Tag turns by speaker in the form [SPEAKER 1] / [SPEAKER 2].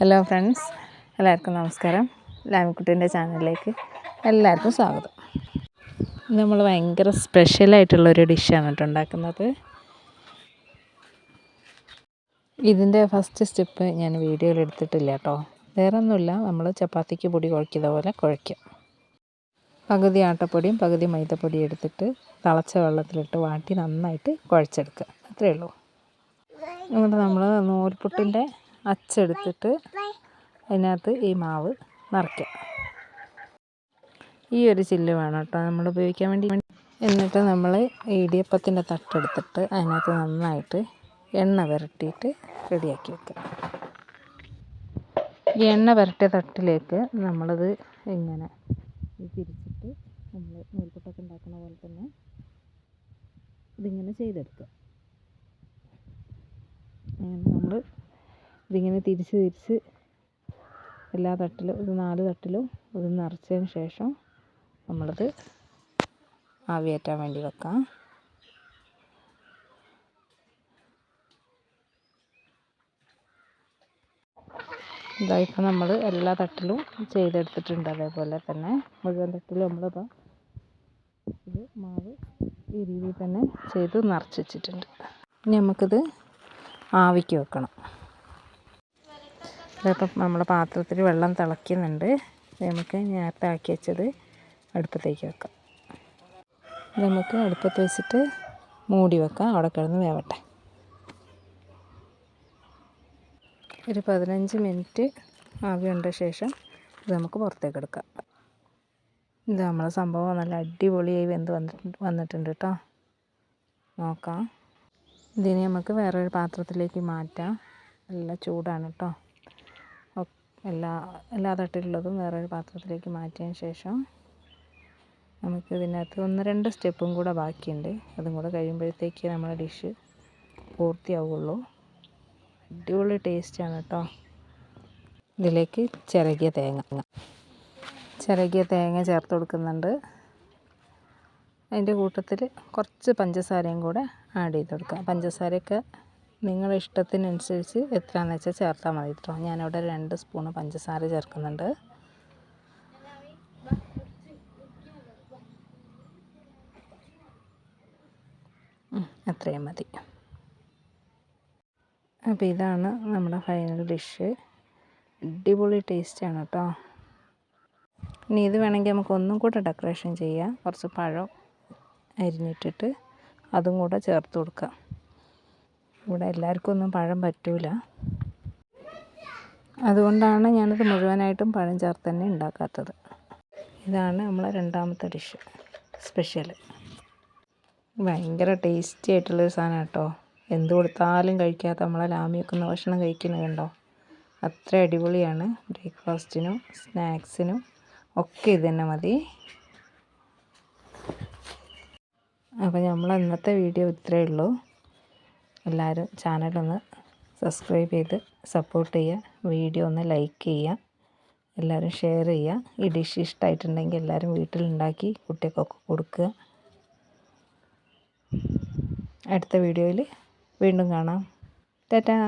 [SPEAKER 1] Hello friends എല്ലാവർക്കും നമസ്കാരം. ലാമിക്കുട്ടീന്റെ ചാനലിലേക്ക് എല്ലാവർക്കും സ്വാഗതം. നമ്മൾ ഭയങ്കര സ്പെഷ്യലായിട്ടുള്ളൊരു ഡിഷാണ് കേട്ടോ ഉണ്ടാക്കുന്നത്. ഇതിന്റെ ഫസ്റ്റ് സ്റ്റെപ്പ് ഞാൻ വീഡിയോയിൽ എടുത്തിട്ടില്ല കേട്ടോ. വേറെ ഒന്നുമില്ല നമ്മൾ ചപ്പാത്തിക്ക് പൊടി കുഴക്കുന്ന പോലെ കുഴയ്ക്കും. പകുതി ആട്ടപ്പൊടിയും പകുതി മൈദപ്പൊടിയും എടുത്തിട്ട് തിളച്ച വെള്ളത്തിലിട്ട് വാട്ടി നന്നായിട്ട് കുഴച്ചെടുക്കുക. അത്രയേ ഉള്ളൂ. എന്നിട്ട് നമ്മൾ നൂൽപുട്ടിന്റെ അച്ചെടുത്തിട്ട് അതിനകത്ത് ഈ മാവ് നിറയ്ക്കാം. ഈ ഒരു ചില്ല് വേണം കേട്ടോ. നമ്മൾ ഉപയോഗിക്കാൻ വേണ്ടി എന്നിട്ട് നമ്മൾ ഇടിയപ്പത്തിന്റെ തട്ടെടുത്തിട്ട് അതിനകത്ത് നന്നായിട്ട് എണ്ണ പുരട്ടിയിട്ട് റെഡിയാക്കി വെക്കാം. ഈ എണ്ണ പുരട്ടിയ തട്ടിലേക്ക് നമ്മളത് ഇങ്ങനെ തിരിച്ചിട്ട് നമ്മൾ നൂൽപുട്ടൊക്കെ ഉണ്ടാക്കുന്ന പോലെ തന്നെ ഇതിങ്ങനെ ചെയ്തെടുക്കുക നമ്മൾ ഇതിങ്ങനെ തിരിച്ച് തിരിച്ച് എല്ലാ തട്ടിലും ഒരു നാല് തട്ടിലും ഇത് നിറച്ചതിന് ശേഷം നമ്മളത് ആവിയേറ്റാൻ വേണ്ടി വെക്കാം. ഇതായിപ്പോൾ നമ്മൾ എല്ലാ തട്ടിലും ചെയ്തെടുത്തിട്ടുണ്ട് അതേപോലെ തന്നെ. മുഴുവൻ തട്ടിലും നമ്മളിപ്പോൾ ഇത് മാവ് ഈ രീതിയിൽ തന്നെ ചെയ്ത് നിറച്ച് വെച്ചിട്ടുണ്ട്. ഇനി നമുക്കിത് ആവിക്ക് വെക്കണം. ഇതിപ്പം നമ്മുടെ പാത്രത്തിൽ വെള്ളം തിളയ്ക്കുന്നുണ്ട്. നമുക്ക് നേരത്തെ ആക്കി വെച്ചത് അടുപ്പത്തേക്ക് വെക്കാം. നമുക്ക് അടുപ്പത്ത് വെച്ചിട്ട് മൂടി വെക്കാം. അവിടെ കിടന്ന് വേവട്ടെ. ഒരു പതിനഞ്ച് മിനിറ്റ് ആവി കൊണ്ട ശേഷം ഇത് നമുക്ക് പുറത്തേക്ക് എടുക്കാം. ഇത് നമ്മളെ സംഭവം നല്ല അടിപൊളിയായി വെന്ത് വന്നിട്ടുണ്ട് വന്നിട്ടുണ്ട് കേട്ടോ. നോക്കാം. ഇതിനെ നമുക്ക് വേറൊരു പാത്രത്തിലേക്ക് മാറ്റാം. നല്ല ചൂടാണ് കേട്ടോ. എല്ലാ എല്ലാ തട്ടിലുള്ളതും വേറൊരു പാത്രത്തിലേക്ക് മാറ്റിയതിന് ശേഷം നമുക്ക് ഇതിനകത്ത് ഒന്ന് രണ്ട് സ്റ്റെപ്പും കൂടെ ബാക്കിയുണ്ട്. അതും കൂടെ കഴിയുമ്പോഴത്തേക്ക് നമ്മുടെ ഡിഷ് പൂർത്തിയാവുള്ളൂ. അടിപൊളി ടേസ്റ്റാണ് കേട്ടോ. ഇതിലേക്ക് ചിരകിയ തേങ്ങ. ചിരകിയ തേങ്ങ ചേർത്ത് കൊടുക്കുന്നുണ്ട്. അതിന്റെ കൂട്ടത്തിൽ കുറച്ച് പഞ്ചസാരയും കൂടെ ആഡ് ചെയ്ത് കൊടുക്കുക പഞ്ചസാരയൊക്കെ നിങ്ങളുടെ ഇഷ്ടത്തിനനുസരിച്ച് എത്രയാണെന്ന് വെച്ചാൽ ചേർത്താൽ മതി കേട്ടോ ഞാനിവിടെ രണ്ട് സ്പൂണ് പഞ്ചസാര ചേർക്കുന്നുണ്ട്. അത്രയും മതി. അപ്പോൾ ഇതാണ് നമ്മുടെ ഫൈനൽ ഡിഷ്. അടിപൊളി ടേസ്റ്റാണ് കേട്ടോ ഇനി ഇത് വേണമെങ്കിൽ നമുക്ക് ഒന്നും കൂടെ ഡെക്കറേഷൻ ചെയ്യാം. കുറച്ച് പഴം അരിഞ്ഞിട്ടിട്ട് അതും കൂടെ ചേർത്ത് കൊടുക്കാം. ഇവിടെ എല്ലാവർക്കും ഒന്നും പഴം പറ്റൂല. അതുകൊണ്ടാണ് ഞാനത് മുഴുവനായിട്ടും പഴം ചേർത്ത് തന്നെ ഉണ്ടാക്കാത്തത്. ഇതാണ് നമ്മളെ രണ്ടാമത്തെ ഡിഷ് സ്പെഷ്യൽ ഭയങ്കര ടേസ്റ്റി ആയിട്ടുള്ളൊരു സാധനം കേട്ടോ. എന്ത് കൊടുത്താലും കഴിക്കാത്ത നമ്മളെ ലാമി വെക്കുന്ന ഭക്ഷണം കഴിക്കുന്നത് കണ്ടോ? അത്ര അടിപൊളിയാണ്. ബ്രേക്ക്ഫാസ്റ്റിനും സ്നാക്സിനും ഒക്കെ ഇത് തന്നെ മതി. അപ്പോൾ നമ്മൾ ഇന്നത്തെ വീഡിയോ ഇത്രയേ ഉള്ളൂ. എല്ലാവരും ചാനലൊന്ന് സബ്സ്ക്രൈബ് ചെയ്ത് സപ്പോർട്ട് ചെയ്യുക. വീഡിയോ ഒന്ന് ലൈക്ക് ചെയ്യുക. എല്ലാവരും ഷെയർ ചെയ്യുക. ഈ ഡിഷ് ഇഷ്ടമായിട്ടുണ്ടെങ്കിൽ എല്ലാവരും വീട്ടിലുണ്ടാക്കി കുട്ടികൾക്കൊക്കെ കൊടുക്കുക. അടുത്ത വീഡിയോയിൽ വീണ്ടും കാണാം. ടാറ്റാ.